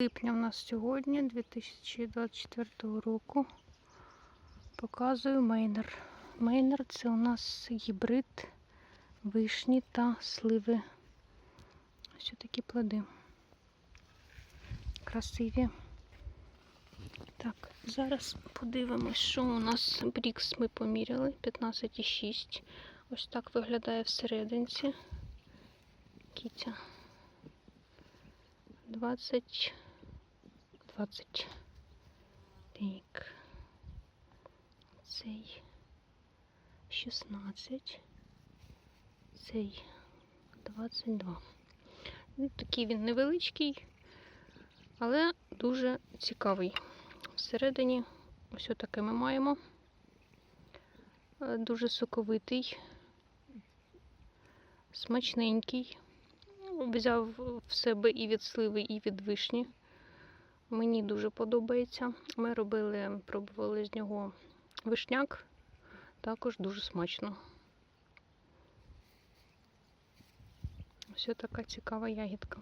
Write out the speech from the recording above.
Липня в нас сьогодні, 2024 року. Показую мейнер. Мейнер це у нас гібрид вишні та сливи. Ось такі плоди. Красиві. Так, зараз подивимось, що у нас брікс ми поміряли. 15,6. Ось так виглядає всерединці. Кітя. 20. 20. Так. Цей 16. Цей 22. Ну, Такий він невеличкий, але дуже цікавий. Всередині ось таке ми маємо. Е, Дуже соковитий, смачненький. Взяв в себе і від сливи, і від вишні. Мені дуже подобається. Ми робили, пробували з нього вишняк. Також дуже смачно. Ось така цікава ягідка.